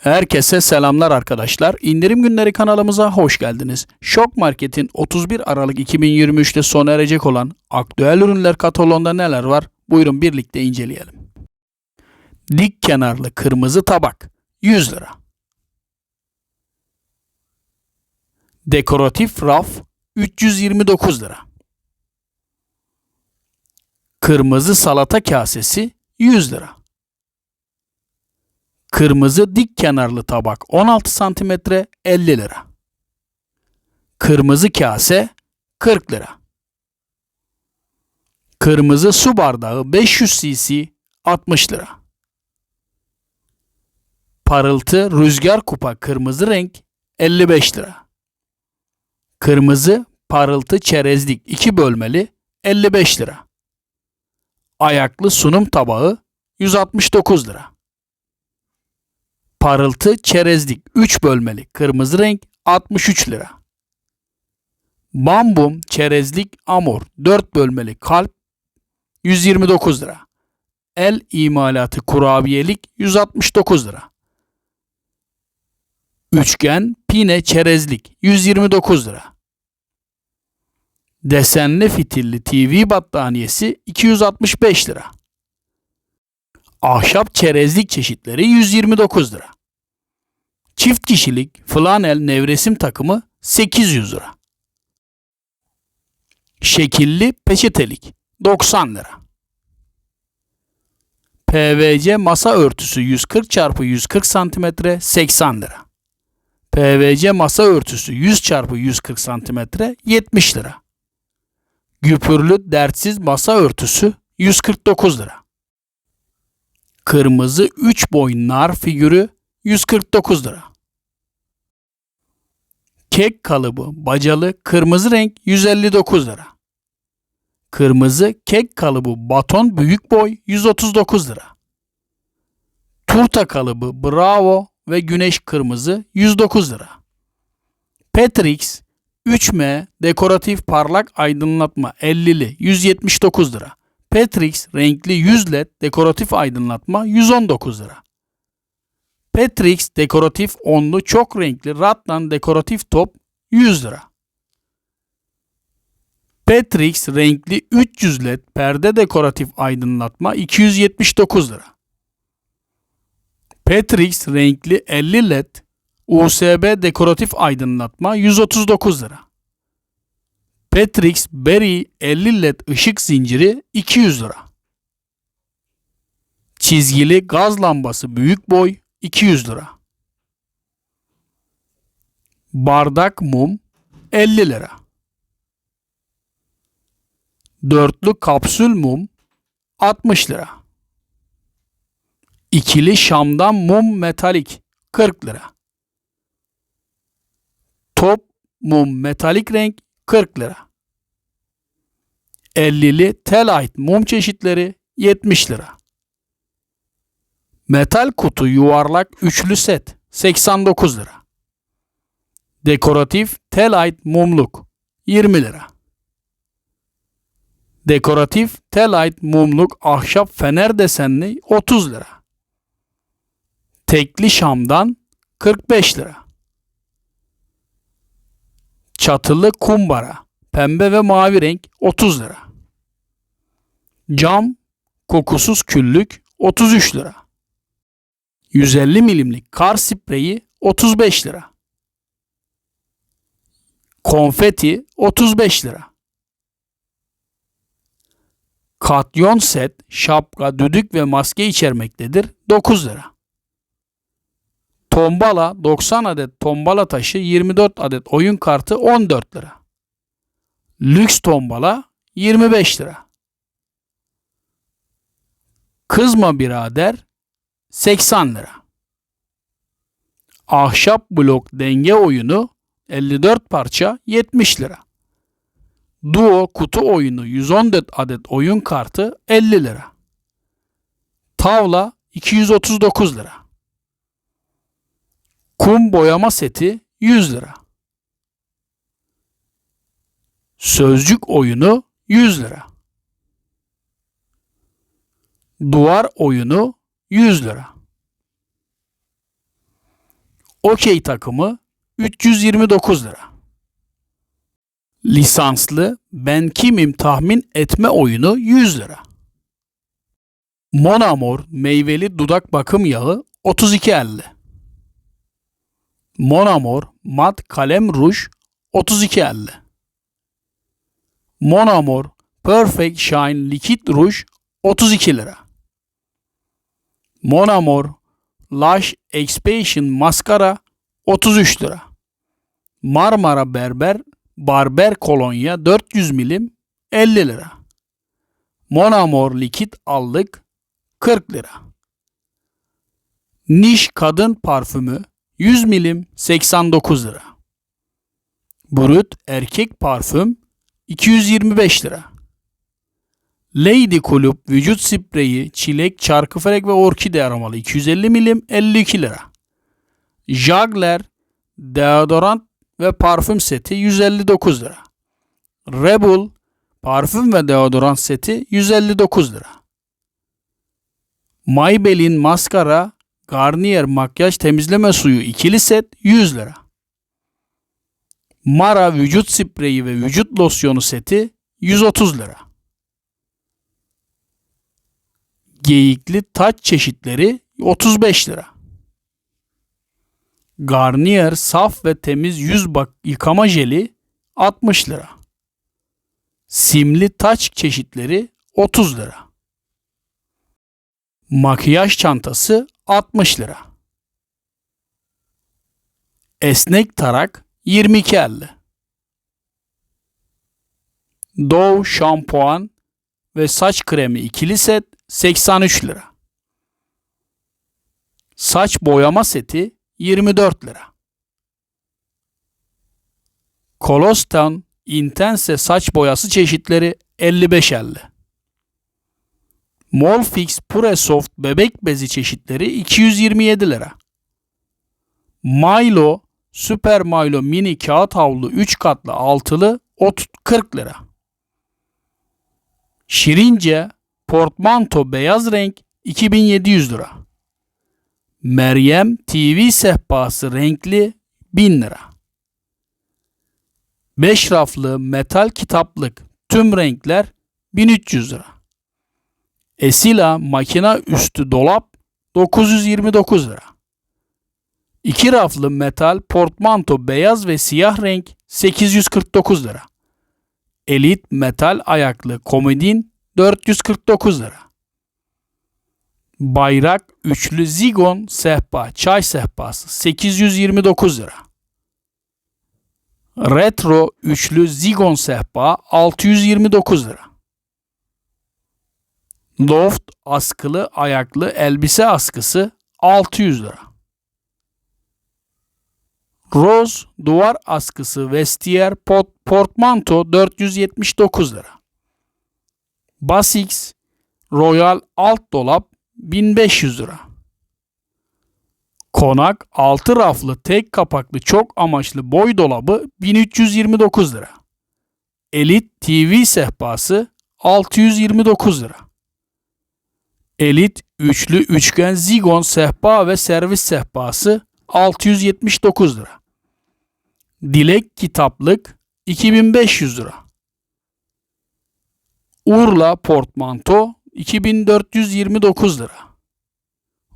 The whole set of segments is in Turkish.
Herkese selamlar arkadaşlar. İndirim günleri kanalımıza hoş geldiniz. Şok Market'in 31 Aralık 2023'te sona erecek olan aktüel ürünler kataloğunda neler var? Buyurun birlikte inceleyelim. Dik kenarlı kırmızı tabak 100 lira. Dekoratif raf 329 lira. Kırmızı salata kasesi 100 lira. Kırmızı dik kenarlı tabak 16 cm 50 lira. Kırmızı kase 40 lira. Kırmızı su bardağı 500 cc 60 lira. Parıltı rüzgar kupa kırmızı renk 55 lira. Kırmızı parıltı çerezlik 2 bölmeli 55 lira. Ayaklı sunum tabağı 169 lira. Parıltı çerezlik 3 bölmeli kırmızı renk 63 lira. Bambum çerezlik amor 4 bölmeli kalp 129 lira. El imalatı kurabiyelik 169 lira. Üçgen pine çerezlik 129 lira. Desenli fitilli TV battaniyesi 265 lira. Ahşap çerezlik çeşitleri 129 lira. Çift kişilik flanel nevresim takımı 800 lira. Şekilli peçetelik 90 lira. PVC masa örtüsü 140 x 140 cm 80 lira. PVC masa örtüsü 100 x 140 cm 70 lira. Güpürlü dertsiz masa örtüsü 149 lira. Kırmızı 3 boy nar figürü 149 lira. Kek kalıbı bacalı kırmızı renk 159 lira. Kırmızı kek kalıbı baton büyük boy 139 lira. Turta kalıbı bravo ve güneş kırmızı 109 lira. Petrix 3M dekoratif parlak aydınlatma 50'li 179 lira. Petrix renkli 100 led dekoratif aydınlatma 119 lira. Petrix dekoratif onlu çok renkli Rattan dekoratif top 100 lira. Petrix renkli 300 led perde dekoratif aydınlatma 279 lira. Petrix renkli 50 led USB dekoratif aydınlatma 139 lira. Petrix Berry 50 led ışık zinciri 200 lira. Çizgili gaz lambası büyük boy 200 lira. Bardak mum 50 lira. Dörtlü kapsül mum 60 lira. İkili şamdan mum metalik 40 lira. Top mum metalik renk 40 lira. 50'li Telite mum çeşitleri 70 lira. Metal kutu yuvarlak üçlü set 89 lira. Dekoratif Telite mumluk 20 lira. Dekoratif Telite mumluk ahşap fener desenli 30 lira. Tekli şamdan 45 lira. Çatılı kumbara pembe ve mavi renk 30 lira. Cam kokusuz küllük 33 lira. 150 milimlik kar spreyi 35 lira. Konfeti 35 lira. Katyon set, şapka, düdük ve maske içermektedir 9 lira. Tombala 90 adet tombala taşı 24 adet oyun kartı 14 lira. Lüks tombala 25 lira. Kızma birader 80 lira. Ahşap blok denge oyunu 54 parça 70 lira. Duo kutu oyunu 114 adet oyun kartı 50 lira. Tavla 239 lira. Kum boyama seti 100 lira. Sözcük oyunu 100 lira. Duvar oyunu 100 lira. okey takımı 329 lira. Lisanslı ben kimim tahmin etme oyunu 100 lira. Mon Amour meyveli dudak bakım yağı 32.50. Mon Amour mat kalem ruj 32.50. Mon Amour Perfect Shine likit ruj 32 lira. Mon Amour Lush Expansion maskara 33 lira. Marmara Berber Barber kolonya 400 milim 50 lira. Mon Amour likit allık 40 lira. Niş kadın parfümü 100 milim 89 lira. Brut erkek parfüm 225 lira. Lady Kulüp vücut spreyi, çilek, çarkıfelek ve orkide aromalı 250 milim 52 lira. Jagler deodorant ve parfüm seti 159 lira. Rebel parfüm ve deodorant seti 159 lira. Maybelline maskara Garnier makyaj temizleme suyu ikili set 100 lira. Mara vücut spreyi ve vücut losyonu seti 130 lira. Geyikli taç çeşitleri 35 lira. Garnier saf ve temiz yüz bak yıkama jeli 60 lira. Simli taç çeşitleri 30 lira. Makyaj çantası 60 lira. Esnek tarak 22.50. Dove şampuan ve saç kremi ikili set 83 lira. Saç boyama seti 24 lira. Colostan Intense saç boyası çeşitleri 55.50. Molfix Pure Soft bebek bezi çeşitleri 227 lira. Milo Super Milo mini kağıt havlu 3 katlı altılı 40 lira. Şirince portmanto beyaz renk 2700 lira. Meryem TV sehpası renkli 1000 lira. 5 raflı metal kitaplık tüm renkler 1300 lira. Esila makina üstü dolap 929 lira. 2 raflı metal portmanto beyaz ve siyah renk 849 lira. Elit metal ayaklı komodin 449 lira. Bayrak üçlü zigon sehpa çay sehpası 829 lira. Retro üçlü zigon sehpa 629 lira. Loft askılı ayaklı elbise askısı 600 lira. Rose duvar askısı vestiyer pot, portmanto 479 lira. Basics Royal alt dolap 1500 lira. Konak 6 raflı tek kapaklı çok amaçlı boy dolabı 1329 lira. Elit TV sehpası 629 lira. Elit üçlü üçgen zigon sehpa ve servis sehpası 679 lira. Dilek kitaplık 2500 lira. Urla portmanto 2429 lira.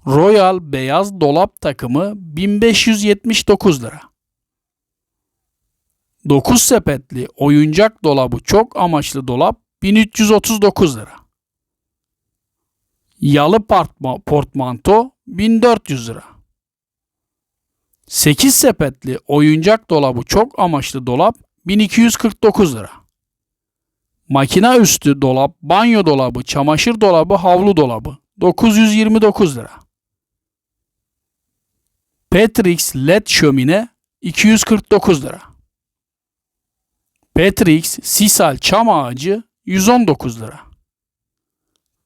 Royal beyaz dolap takımı 1579 lira. 9 sepetli oyuncak dolabı çok amaçlı dolap 1339 lira. Yalı portmanto 1400 lira. 8 sepetli oyuncak dolabı çok amaçlı dolap 1249 lira. Makina üstü dolap, banyo dolabı, çamaşır dolabı, havlu dolabı 929 lira. Petrix LED şömine 249 lira. Petrix Sisal çam ağacı 119 lira.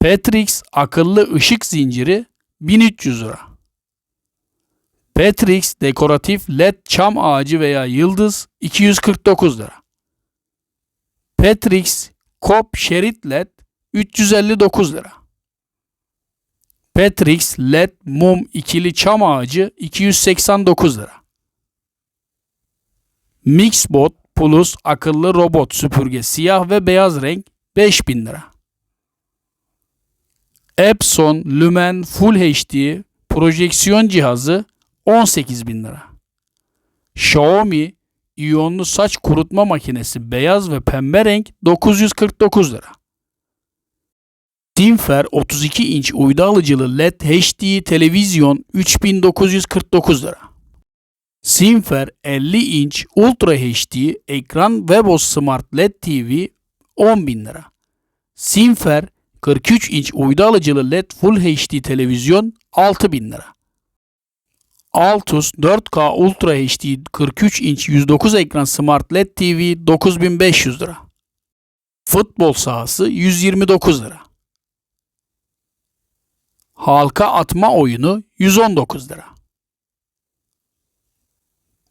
Petrix akıllı ışık zinciri 1300 lira. Petrix dekoratif led çam ağacı veya yıldız 249 lira. Petrix kop şerit led 359 lira. Petrix LED mum ikili çam ağacı 289 lira. Mixbot Plus akıllı robot süpürge siyah ve beyaz renk 5000 lira. Epson Lumen Full HD projeksiyon cihazı 18.000 lira. Xiaomi iyonlu saç kurutma makinesi beyaz ve pembe renk 949 lira. Simfer 32 inç uydu alıcılı LED HD televizyon 3949 lira. Simfer 50 inç Ultra HD ekran Webos Smart LED TV 10.000 lira. Simfer 43 inç uydu alıcılı LED Full HD televizyon 6000 lira. Altus 4K Ultra HD 43 inç 109 ekran Smart LED TV 9500 lira. Futbol sahası 129 lira. Halka atma oyunu 119 lira.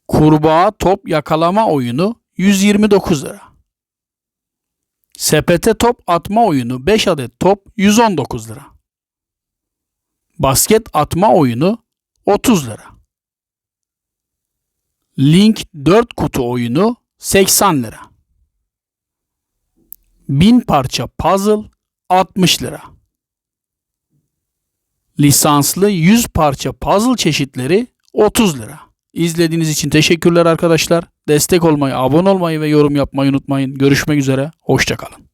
Kurbağa top yakalama oyunu 129 lira. Sepete top atma oyunu 5 adet top 119 lira. Basket atma oyunu 30 lira. Link 4 kutu oyunu 80 lira. 1000 parça puzzle 60 lira. Lisanslı 100 parça puzzle çeşitleri 30 lira. İzlediğiniz için teşekkürler arkadaşlar. Destek olmayı, abone olmayı ve yorum yapmayı unutmayın. Görüşmek üzere. Hoşçakalın.